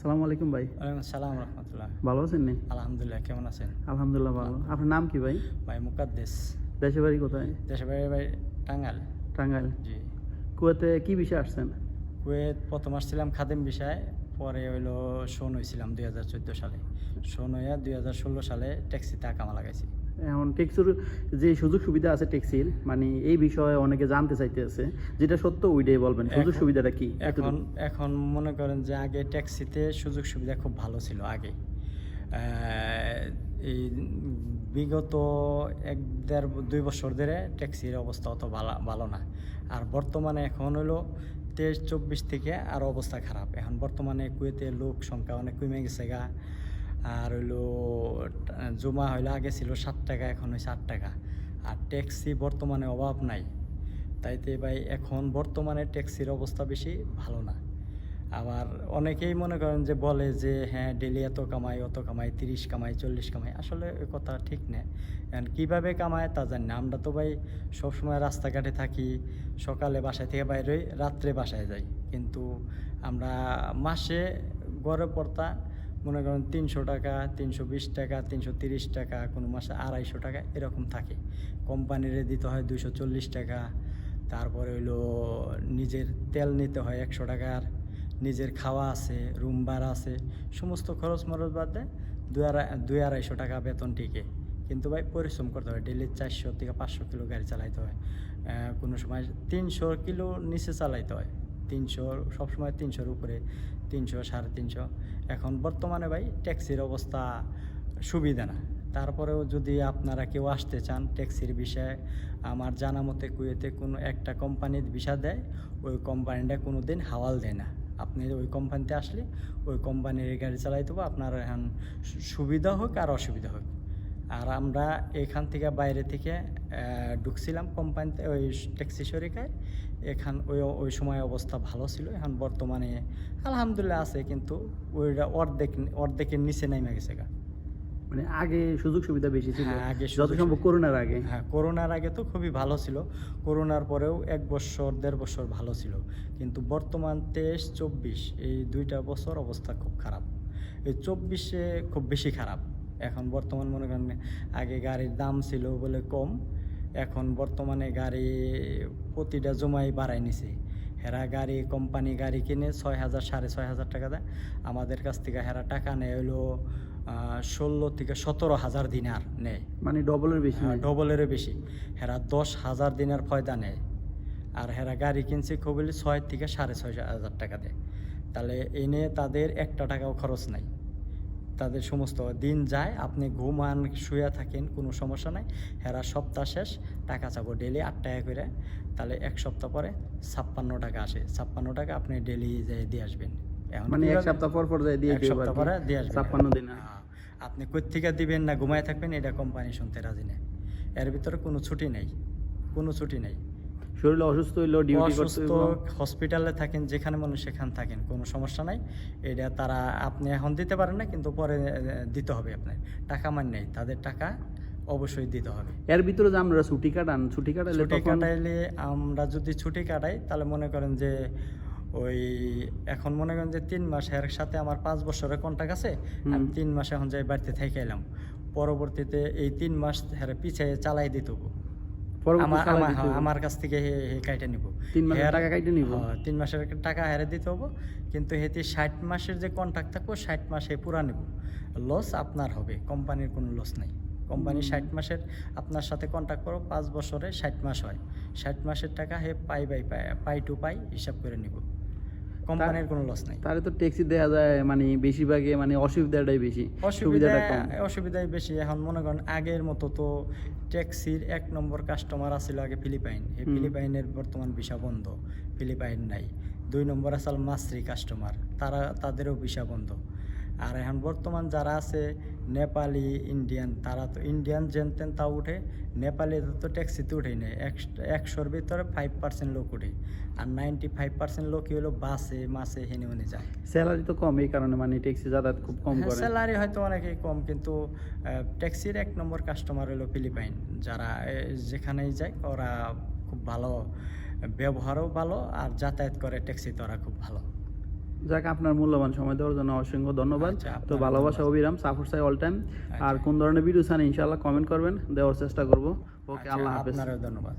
সালামু আলাইকুম ভাই। ওয়ালাইকুম সালাম রহমতুল্লাহ। ভালো আছেন নি? আলহামদুলিল্লাহ কেমন আছেন? আলহামদুলিল্লাহ ভালো। আপনার নাম কি ভাই? ভাই মুকাদ্দেস। দেশে বাড়ি কোথায়? দেশের বাড়ি ভাই টাঙ্গাল টাঙ্গাইল। জি। কুয়েতে কি বিষয়ে আসছেন? কুয়েত প্রথম আসছিলাম খাদেম বিষয় পরে হইল শোন হয়েছিলাম দুই হাজার চোদ্দ সালে। শোন হইয়া দুই হাজার ষোলো সালে ট্যাক্সিতে আকামা লাগাইছি এখন ট্যাক্সির যে সুযোগ সুবিধা আছে ট্যাক্সির মানে এই বিষয়ে অনেকে জানতে চাইতেছে যেটা সত্য ওইটাই বলবেন। সুযোগ সুবিধাটা কি? এখন এখন মনে করেন যে আগে ট্যাক্সিতে সুযোগ সুবিধা খুব ভালো ছিল আগে। এই বিগত এক দেড় দুই বছর ধরে ট্যাক্সির অবস্থা অত ভালো ভালো না। আর বর্তমানে এখন হলো তেইশ চব্বিশ থেকে আরও অবস্থা খারাপ। এখন বর্তমানে কুয়েতে লোক সংখ্যা অনেক কমে গেছে গা। আর হইল জমা হইল আগে ছিল সাত টাকা, এখন হয়েছে আট টাকা। আর ট্যাক্সি বর্তমানে অভাব নাই। তাইতে ভাই, এখন বর্তমানে ট্যাক্সির অবস্থা বেশি ভালো না। আবার অনেকেই মনে করেন যে, বলে যে হ্যাঁ ডেলি এত কামাই, অত কামাই, তিরিশ কামাই, চল্লিশ কামাই। আসলে ওই কথা ঠিক না। কারণ কীভাবে কামায় তা জানি না। আমরা তো ভাই সবসময় রাস্তাঘাটে থাকি, সকালে বাসায় থেকে বাইরে রাত্রে বাসায় যাই। কিন্তু আমরা মাসে গড়ে পড়তা মনে করেন তিনশো টাকা, তিনশো বিশ টাকা, তিনশো তিরিশ টাকা, কোনো মাসে আড়াইশো টাকা, এরকম থাকে। কোম্পানিরে দিতে হয় দুশো চল্লিশ টাকা, তারপরে হইল নিজের তেল নিতে হয় একশো টাকার, নিজের খাওয়া আছে, রুম ভাড়া আছে, সমস্ত খরচ মরচ বাদে দুই আড়াই, দুই আড়াইশো টাকা বেতন টিকে। কিন্তু ভাই পরিশ্রম করতে হয় ডেলি চারশো থেকে পাঁচশো কিলো গাড়ি চালাইতে হয়। কোনো সময় তিনশো কিলো নিচে চালাইতে হয়। তিনশো, সবসময় তিনশোর উপরে, তিনশো, সাড়ে তিনশো। এখন বর্তমানে ভাই ট্যাক্সির অবস্থা সুবিধা না। তারপরেও যদি আপনারা কেউ আসতে চান ট্যাক্সির বিষয়ে, আমার জানা মতে কুয়েতে কোনো একটা কোম্পানির ভিসা দেয়, ওই কোম্পানিটা কোনো দিন হাওয়াল দেয় না। আপনি ওই কোম্পানিতে আসলে ওই কোম্পানির গাড়ি চালাই দেবো, আপনার এখন সুবিধা হোক আর অসুবিধা হোক। আর আমরা এখান থেকে বাইরে থেকে ঢুকছিলাম কোম্পানিতে ওই ট্যাক্সি শরিকায় এখান ওই ওই সময় অবস্থা ভালো ছিল। এখন বর্তমানে আলহামদুলিল্লাহ আছে কিন্তু ওইটা অর্ধেক অর্ধেকের নিচে নেমে গেছে গা। মানে আগে সুযোগ সুবিধা বেশি ছিল। হ্যাঁ, আগে যত সম্ভব করোনার আগে। হ্যাঁ করোনার আগে তো খুবই ভালো ছিল। করোনার পরেও এক বছর দেড় বছর ভালো ছিল। কিন্তু বর্তমান তেইশ চব্বিশ এই দুইটা বছর অবস্থা খুব খারাপ। এই চব্বিশে খুব বেশি খারাপ। এখন বর্তমান মনে করেন আগে গাড়ির দাম ছিল বলে কম এখন বর্তমানে গাড়ি প্রতিটা জমাই বাড়াই নিছে। হেরা গাড়ি কোম্পানি গাড়ি কিনে ছয় হাজার সাড়ে ছয় হাজার টাকা দেয়। আমাদের কাছ থেকে হেরা টাকা নেয় হলো ষোলো থেকে সতেরো হাজার দিনার নেয়। মানে ডবলের বেশি হ্যাঁ ডবলেরও বেশি। হেরা দশ হাজার দিনের ফয়দা নেয়। আর হেরা গাড়ি কিনছে খুবই ছয় থেকে সাড়ে ছয় হাজার টাকা দেয়। তাহলে এনে তাদের একটা টাকাও খরচ নাই। তাদের সমস্ত দিন যায় আপনি ঘুমান শুয়ে থাকেন কোনো সমস্যা নাই। হেরা সপ্তাহ শেষ টাকা চাবো ডেলি আট টাকা করে। তাহলে এক সপ্তাহ পরে ছাপ্পান্ন টাকা আসে। ছাপ্পান্ন টাকা আপনি ডেলি যেয়ে দিয়ে আসবেন। মানে এক সপ্তাহ পর পর যাই দিয়ে এক সপ্তাহ পরে দিয়ে আসবেন। ছাপ্পান্ন দিন হ্যাঁ। আপনি কোথেকে দিবেন না ঘুমায় থাকবেন এটা কোম্পানি শুনতে রাজি নেই। এর ভিতরে কোনো ছুটি নেই। কোনো ছুটি নেই। শরীর অসুস্থ হইলেও ডিউটি করতে অসুস্থ হসপিটালে থাকেন যেখানে মানুষ সেখানে থাকেন কোনো সমস্যা নাই। এটা তারা আপনি এখন দিতে পারেন না কিন্তু পরে দিতে হবে আপনার। টাকা মান নেই তাদের টাকা অবশ্যই দিতে হবে। এর ভিতরে যে আমরা ছুটি কাটান ছুটি কাটাইলে ছুটি কাটাইলে আমরা যদি ছুটি কাটাই তাহলে মনে করেন যে ওই এখন মনে করেন যে তিন মাস এর সাথে আমার পাঁচ বছরের কন্ট্যাক্ট আছে আমি তিন মাস এখন যাই বাড়িতে থেকে এলাম। পরবর্তীতে এই তিন মাস হেরে পিছিয়ে চালাই দিতে আমার হ্যাঁ। আমার কাছ থেকে কাইটা নিব। তিন মাসের টাকা কাইটা নিব? হ্যাঁ, তিন মাসের টাকা হেরে দিতে হব। কিন্তু হেতে ষাট মাসের যে কন্ট্রাক্ট থাকব ষাট মাসে পুরা নেব। লস আপনার হবে কোম্পানির কোনো লস নাই। কোম্পানি ষাট মাসের আপনার সাথে কন্ট্যাক্ট করো পাঁচ বছরে ষাট মাস হয়। ষাট মাসের টাকা হে pi by pi pi two পাই হিসাব করে নিব। কোম্পানির কোনো লস নাই। তাহলে তো ট্যাক্সি দেওয়া যায় মানে বেশিরভাগে মানে অসুবিধাটাই বেশি অসুবিধাটা কম। অসুবিধাই বেশি। এখন মনে করেন আগের মতো তো ট্যাক্সির এক নম্বর কাস্টমার আছিল আগে ফিলিপাইন এই ফিলিপাইনের বর্তমান ভিসা বন্ধ। ফিলিপাইন নাই। দুই নম্বর আসল মাসরি কাস্টমার তারা তাদেরও ভিসা বন্ধ। আর এখন বর্তমান যারা আছে নেপালি ইন্ডিয়ান তারা তো ইন্ডিয়ান জেনতেন তাও উঠে নেপালি তো ট্যাক্সিতে উঠেই নেই। একশোর ভিতরে ফাইভ পার্সেন্ট লোক উঠে। আর নাইনটি ফাইভ পার্সেন্ট লোকই হলো বাসে মাসে হেনে হেনে যায়। স্যালারি তো কম এই কারণে মানে ট্যাক্সি যাতায়াত খুব কম করে। স্যালারি হয়তো অনেকেই কম কিন্তু ট্যাক্সির এক নম্বর কাস্টমার হলো ফিলিপাইন যারা যেখানেই যায় ওরা খুব ভালো ব্যবহারও ভালো আর যাতায়াত করে ট্যাক্সিতে ওরা খুব ভালো। যাক আপনার মূল্যবান সময় দেওয়ার জন্য অসংখ্য ধন্যবাদ। আচ্ছা, তো ভালোবাসা। অবিরাম সাপোর্ট চাই অল টাইম আচ্ছা। আর কোন ধরনের ভিডিও চান ইনশাআল্লাহ কমেন্ট করবেন দেওয়ার চেষ্টা করব। ওকে আচ্ছা, আল্লাহ হাফেজ। ধন্যবাদ।